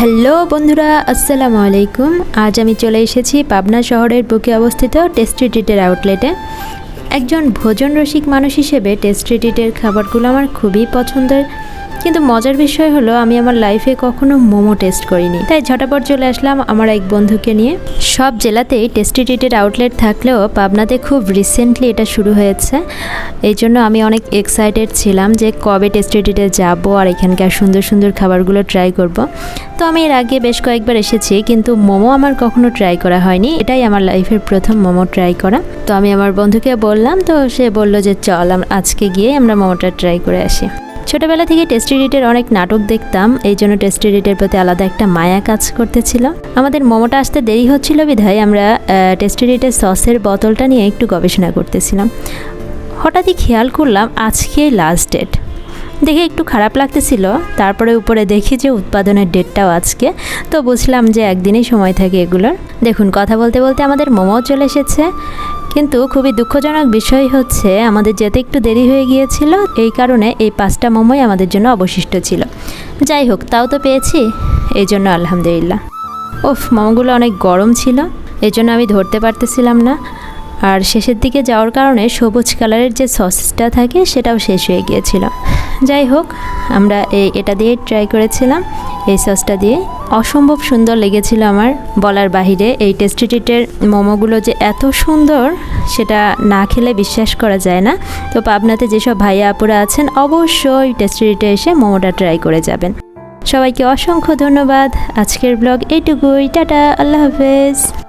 Hello বন্ধুরা, আসসালামু আলাইকুম। আজ আমি চলে এসেছি পাবনা শহরের বুকে অবস্থিত টেস্টি ট্রিটের আউটলেটে। একজন ভোজন রসিক মানুষ হিসেবে টেস্টি ট্রিটের খাবারগুলো আমার খুবই পছন্দের। কিন্তু মজার বিষয় হলো, আমি আমার লাইফে কখনো মোমো টেস্ট করিনি। তাই ঝটাপট চলে আসলাম আমার এক বন্ধুকে নিয়ে। সব জেলাতেই টেস্টি ট্রিটের আউটলেট থাকলেও পাবনাতে খুব রিসেন্টলি এটা শুরু হয়েছে। এই জন্য আমি অনেক এক্সাইটেড ছিলাম যে কবে টেস্টি ট্রিটে যাব আর এখানকার সুন্দর সুন্দর খাবারগুলো ট্রাই করব। তো আমি এর আগে বেশ কয়েকবার এসেছি, কিন্তু মোমো আমার কখনো ট্রাই করা হয়নি। এটাই আমার লাইফের প্রথম মোমো ট্রাই করা। তো আমি আমার বন্ধুকে বললাম, তো সে বলল যে চল আজকে গিয়ে আমরা মোমোটা ট্রাই করে আসি। ছোটবেলা থেকে টেস্টি রিটের অনেক নাটক দেখতাম, এই জন্য টেস্টি রিটের প্রতি আলাদা একটা মায়া কাজ করতেছিল। আমাদের মোমোটা আসতে দেরি হচ্ছিল বিধায় আমরা টেস্টি রিটের সসের বোতলটা নিয়ে একটু গবেষণা করতেছিলাম। হঠাৎই খেয়াল করলাম আজকেই লাস্ট ডেট দেখে একটু খারাপ লাগতেছিল, তারপরে উপরে দেখি যে উৎপাদনের ডেটটাও আজকে, তো বুঝলাম যে একদিনই সময় থাকে এগুলোর। দেখুন, কথা বলতে বলতে আমাদের মোমোও চলে এসেছে। কিন্তু খুবই দুঃখজনক বিষয় হচ্ছে, আমাদের যেতে একটু দেরি হয়ে গিয়েছিল, এই কারণে এই পাঁচটা মোমোই আমাদের জন্য অবশিষ্ট ছিল। যাই হোক, তাও তো পেয়েছি, এই জন্য আলহামদুলিল্লাহ। ওফ মোমোগুলো অনেক গরম ছিল এই জন্য আমি ধরতে পারতেছিলাম না। আর শেষের দিকে যাওয়ার কারণে সবুজ কালারের যে সসটা থাকে সেটাও শেষ হয়ে গিয়েছিল। যাই হোক, আমরা এই এটা দিয়ে ট্রাই করেছিলাম। এই সসটা দিয়ে অসম্ভব সুন্দর লেগেছিল আমার বলার বাহিরে। এই টেস্টি ট্রিটের মোমোগুলো যে এত সুন্দর, সেটা না খেলে বিশ্বাস করা যায় না। তো পাবনাতে যেসব ভাইয়া আপুরা আছেন, অবশ্যই টেস্টি ট্রিটে এসে মোমোটা ট্রাই করে যাবেন। সবাইকে অসংখ্য ধন্যবাদ। আজকের ব্লগ এইটুকুই। টাটা, আল্লাহ হাফেজ।